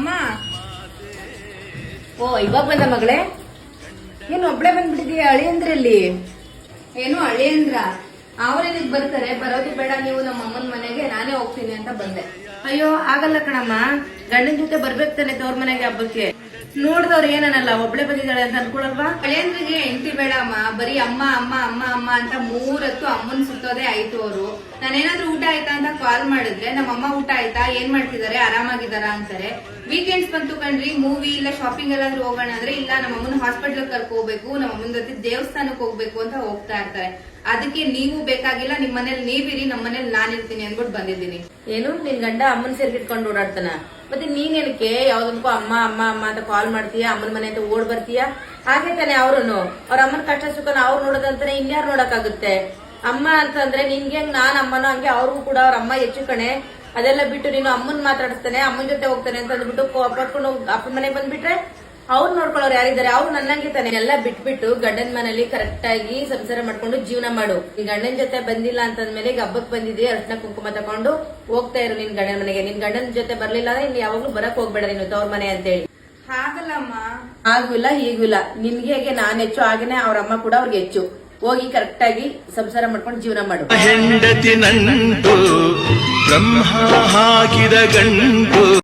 ಅಮ್ಮ. ಓ ಇವಾಗ ಬಂದ ಮಗಳೇ? ಏನು ಒಬ್ಳೆ ಬಂದ್ಬಿಟ್ಟಿದೀಯ ಅಳಿಯಂದ್ರಲ್ಲಿ ಏನು ಅಳಿಯಂದ್ರ ಅವ್ರೇನಿಗ್ ಬರ್ತಾರೆ ಬರೋದು ಬೇಡ ನೀವು ನಮ್ಮ ಅಮ್ಮನ ಮನೆಗೆ ನಾನೇ ಹೋಗ್ತೀನಿ ಅಂತ ಬಂದೆ. ಅಯ್ಯೋ ಆಗಲ್ಲ ಕಣಮ್ಮ. ಗಂಡನ ಜೊತೆ ಬರ್ಬೇಕು ತಾನೆ ತವ್ರ ಮನೆಗೆ ಹಬ್ಬಕ್ಕೆ. ನೋಡ್ದವ್ರು ಏನನ್ನಲ್ಲ, ಒಬ್ಳೆ ಬಂದಿದ್ದಾಳೆ ಅಂತ ಅನ್ಕೊಳಲ್ವಾ? ಅಳಿಯಂದ್ರಿಗೆ ಹೆಂಡತಿ ಬೇಡ ಅಮ್ಮ ಬರೀ ಅಮ್ಮ ಅಮ್ಮ ಅಮ್ಮ ಅಮ್ಮ ಅಂತ ಮೂರತ್ತು ಅಮ್ಮನ್ ಸುತ್ತೋದೇ ಆಯ್ತು ಅವರು. ನಾನೇನಾದ್ರೂ ಊಟ ಆಯ್ತಾ ಅಂತ ಕಾಲ್ ಮಾಡಿದ್ರೆ ನಮ್ಮ ಅಮ್ಮ ಊಟ ಆಯ್ತಾ? ಏನ್ ಮಾಡ್ತಿದಾರೆ ಆರಾಮಾಗಿದ್ದಾರಾ? ಅಂತಾರೆ. ವೀಕೆಂಡ್ಸ್ ಬಂತು ಕಣ್ರಿ ಮೂವಿ ಇಲ್ಲ ಶಾಪಿಂಗ್ ಎಲ್ಲಾದ್ರೂ ಹೋಗೋಣ ಅಂದ್ರೆ, ಇಲ್ಲ ನಮ್ಮ ಅಮ್ಮನ ಹಾಸ್ಪಿಟಲ್ ಕರ್ಕೊ ಹೋಗ್ಬೇಕು ನಮ್ಮ ಅಮ್ಮನ ಜೊತೆ ದೇವಸ್ಥಾನಕ್ಕೆ ಹೋಗ್ಬೇಕು ಅಂತ ಹೋಗ್ತಾ ಇರ್ತಾರೆ. ಅದಕ್ಕೆ ನೀವು ಬೇಕಾಗಿಲ್ಲ, ನಿಮ್ ಮನೇಲಿ ನೀವಿರಿ ನಮ್ಮ ಮನೇಲಿ ನಾನಿರ್ತೀನಿ ಅಂದ್ಬಿಟ್ಟು ಬಂದಿದ್ದೀನಿ. ಏನು, ನಿನ್ ಗಂಡ ಅಮ್ಮನ ಸೇರ್ಕಿಟ್ಕೊಂಡು ಓಡಾಡ್ತಾನ? ಮತ್ತೆ ನೀನ್ ಏನಕ್ಕೆ ಯಾವ್ದಕ್ಕೂ ಅಮ್ಮ ಅಮ್ಮ ಅಮ್ಮ ಅಂತ ಕಾಲ್ ಮಾಡ್ತೀಯ? ಅಮ್ಮನ ಮನೆ ಅಂತ ಓಡ್ ಬರ್ತೀಯಾ? ಹಾಗೆ ತಾನೆ ಅವ್ರುನು. ಅವ್ರ ಅಮ್ಮನ ಕಷ್ಟ ಸುಖನ ಅವ್ರು ನೋಡೋದಂತಾನೆ ಇನ್ಯಾರು ನೋಡಕ್ಕಾಗುತ್ತೆ? ಅಮ್ಮ ಅಂತಂದ್ರೆ ನಿನ್ಗೆ ಹೆಂಗ್, ನಾನ್ ಅಮ್ಮನೋ ಹಂಗೆ ಅವ್ರಿಗೂ ಕೂಡ ಅವ್ರ ಅಮ್ಮ ಹೆಚ್ಚು ಕಣೆ. ಅದೆಲ್ಲ ಬಿಟ್ಟು ನೀನು ಅಮ್ಮನ್ ಮಾತಾಡಿಸ್ತಾನೆ, ಅಮ್ಮನ ಜೊತೆ ಹೋಗ್ತಾನೆ ಅಂತ ಅಂದ್ಬಿಟ್ಟು ಮನೆ ಅಪ್ಪನ ಮನೆಗೆ ಬಂದ್ಬಿಟ್ರೆ? ಅವ್ರು ನೋಡ್ಕೊಳ್ಳೋರು ಯಾರಿದ್ದಾರೆ? ಅವ್ರು ನನ್ನಂಗೆ ತಾನೆ. ಎಲ್ಲ ಬಿಟ್ಬಿಟ್ಟು ಗಂಡನ ಮನೇಲಿ ಕರೆಕ್ಟ್ ಆಗಿ ಸಂಸಾರ ಮಾಡ್ಕೊಂಡು ಜೀವನ ಮಾಡು. ಈ ಗಂಡನ ಜೊತೆ ಬಂದಿಲ್ಲ ಅಂತಂದ್ಮೇಲೆ ಈಗ ಹಬ್ಬಕ್ ಬಂದಿದ್ದೆ ಅರ್ಶನ ಕುಂಕುಮ ತಕೊಂಡು ಹೋಗ್ತಾ ಇರು ನಿನ್ ಗಂಡನ ಮನೆಗೆ. ನಿನ್ ಗಂಡನ ಜೊತೆ ಬರ್ಲಿಲ್ಲ ಅಂದ್ರೆ ಇನ್ನು ಯಾವಾಗ್ಲೂ ಬರಕ್ ಹೋಗ್ಬೇಡ ನೀನು ತವ್ರ ಮನೆ ಅಂತೇಳಿ. ಹಾಗಲ್ಲಮ್ಮ. ಹಾಗೂ ಇಲ್ಲ ಹೀಗೂ ಇಲ್ಲ ನಿನ್ಗೆ ಹೇಗೆ ನಾನ್ ಹೆಚ್ಚು ಹಾಗೇನೆ ಅವ್ರ ಅಮ್ಮ ಕೂಡ ಅವ್ರಿಗೆ ಹೆಚ್ಚು. ಹೋಗಿ ಕರೆಕ್ಟ್ ಆಗಿ ಸಂಸಾರ ಮಾಡ್ಕೊಂಡು ಜೀವನ ಮಾಡು. ಹೆಂಡತಿ ನಂಟು ಬ್ರಹ್ಮ ಹಾಕಿದ ಗಂಟು.